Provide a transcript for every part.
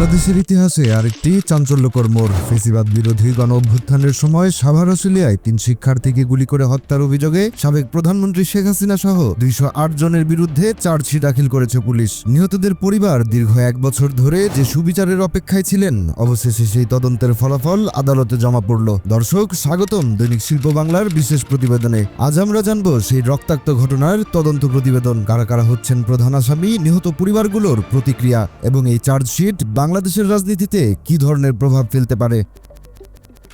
বাংলাদেশের ইতিহাসে আরেকটি চাঞ্চল্যকর মোড়। ফেসিবাদ বিরোধী গণ অভ্যুত্থানের সময় সাভার আশুলিয়ায় তিন শিক্ষার্থীকে গুলি করে হত্যার অভিযোগে সাবেক প্রধানমন্ত্রী শেখ হাসিনা সহ দুইশ আট জনের বিরুদ্ধে চার্জশিট দাখিল করেছে পুলিশ। নিহতদের পরিবার দীর্ঘ এক বছর ধরে যে সুবিচারের অপেক্ষায় ছিলেন, অবশেষে সেই তদন্তের ফলাফল আদালতে জমা পড়ল। দর্শক, স্বাগতম দৈনিক শিল্প বাংলার বিশেষ প্রতিবেদনে। আজ আমরা জানব সেই রক্তাক্ত ঘটনার তদন্ত প্রতিবেদন। কারা কারা হচ্ছেন প্রধান আসামি, নিহত পরিবারগুলোর প্রতিক্রিয়া এবং এই চার্জশিট বাংলাদেশের রাজনীতিতে কি ধরনের প্রভাব ফেলতে পারে?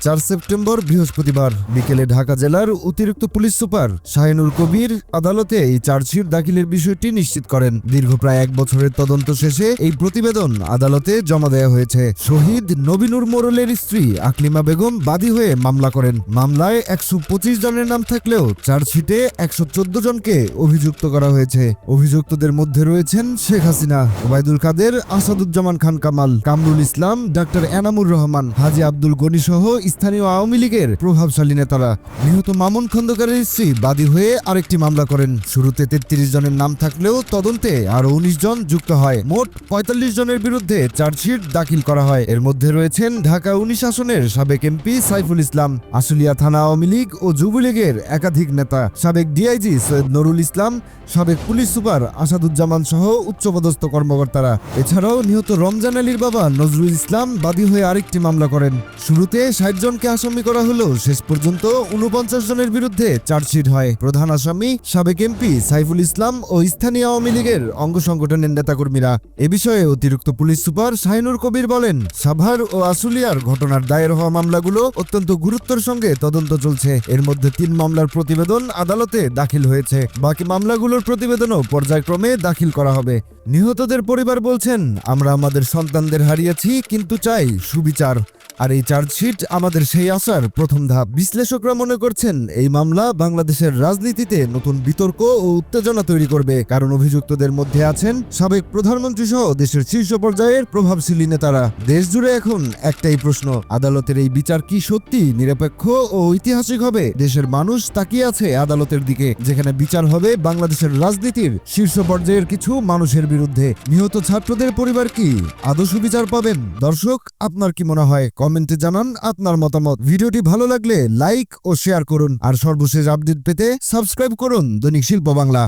চার সেপ্টেম্বর বৃহস্পতিবার বিকেলে ঢাকা জেলার অতিরিক্ত পুলিশ সুপার শাহিনুর কবির আদালতে এই চার্জশিট দাখিলের বিষয়টি নিশ্চিত করেন। দীর্ঘ প্রায় এক বছরের তদন্ত শেষে এই প্রতিবেদন আদালতে জমা দেওয়া হয়েছে। শহীদ নবীনুর মোরলের স্ত্রী আকলিমা বেগম বাদী হয়ে মামলা করেন। মামলায় একশো পঁচিশ জনের নাম থাকলেও চার্জশিটে একশো চোদ্দ জনকে অভিযুক্ত করা হয়েছে। অভিযুক্তদের মধ্যে রয়েছেন শেখ হাসিনা, ওবায়দুল কাদের, আসাদুজ্জামান খান কামাল, কামরুল ইসলাম, ডাক্তার এনামুর রহমান, হাজি আব্দুল গনি সহ স্থানীয় আওয়ামী লীগের প্রভাবশালী নেতারা নিহত মামুন খন্দকারের স্ত্রী বাদী হয়ে আরেকটি মামলা করেন। শুরুতে তেত্রিশ জনের নাম থাকলেও তদন্তে আরও উনিশ জন যুক্ত হয়। মোট পঁয়তাল্লিশ জনের বিরুদ্ধে চার্জশিট দাখিল করা হয়। এর মধ্যে রয়েছেন ঢাকা উনিশ আসনের সাবেক এমপি সাইফুল ইসলাম, আশুলিয়া থানা আওয়ামী লীগ ও যুবলীগের একাধিক নেতা, সাবেক ডিআইজি সৈয়দ নুরুল ইসলাম, সাবেক পুলিশ সুপার আসাদুজ্জামান সহ উচ্চপদস্থ কর্মকর্তারা। এছাড়াও নিহত রমজান আলীর বাবা নজরুল ইসলাম বাদী হয়ে আরেকটি মামলা করেন। শুরুতে ষাট জনকে আসামি করা হলেও শেষ পর্যন্ত উনপঞ্চাশ জনের বিরুদ্ধে চার্জশিট হয়। প্রধান আসামি, সাবেক এমপি সাইফুল ইসলাম ও স্থানীয় আওয়ামী লীগের অঙ্গ সংগঠনের নেতাকর্মীরা। এ বিষয়ে অতিরিক্ত পুলিশ সুপার শাহিনুর কবির বলেন, সাভার ও আশুলিয়ার ঘটনার দায়ের হওয়া মামলাগুলো অত্যন্ত গুরুত্বের সঙ্গে তদন্ত চলছে। এর মধ্যে তিন মামলার প্রতিবেদন আদালতে দাখিল হয়েছে। বাকি মামলাগুলোর প্রতিবেদনও পর্যায়ক্রমে দাখিল করা হবে। নিহতদের পরিবার বলছেন, আমরা আমাদের সন্তানদের হারিয়েছি, কিন্তু চাই সুবিচার। আর এই চার্জশিট আমাদের সেই আশার প্রথম ধাপ। বিশ্লেষকরা মনে করছেন, এই মামলা বাংলাদেশের রাজনীতিতে নতুন বিতর্ক ও উত্তেজনা তৈরি করবে। কারণ অভিযুক্তদের মধ্যে আছেন সাবেক প্রধানমন্ত্রী সহ দেশের শীর্ষ পর্যায়ের প্রভাবশালী নেতারা। দেশ জুড়ে এখন একটাই প্রশ্ন, আদালতের এই বিচার কি সত্যি, নিরপেক্ষ ও ঐতিহাসিক হবে? দেশের মানুষ তাকিয়ে আছে আদালতের দিকে, যেখানে বিচার হবে বাংলাদেশের রাজনীতির শীর্ষ পর্যায়ের কিছু মানুষের বিরুদ্ধে। নিহত ছাত্রদের পরিবার কি? আদর্শ বিচার পাবেন? দর্শক, আপনার কি মনে হয়? কমেন্টে জানান আপনার মতামত। ভিডিওটি ভালো লাগলে লাইক ও শেয়ার করুন। আর সর্বশেষ আপডেট পেতে সাবস্ক্রাইব করুন দৈনিক শিল্প বাংলা।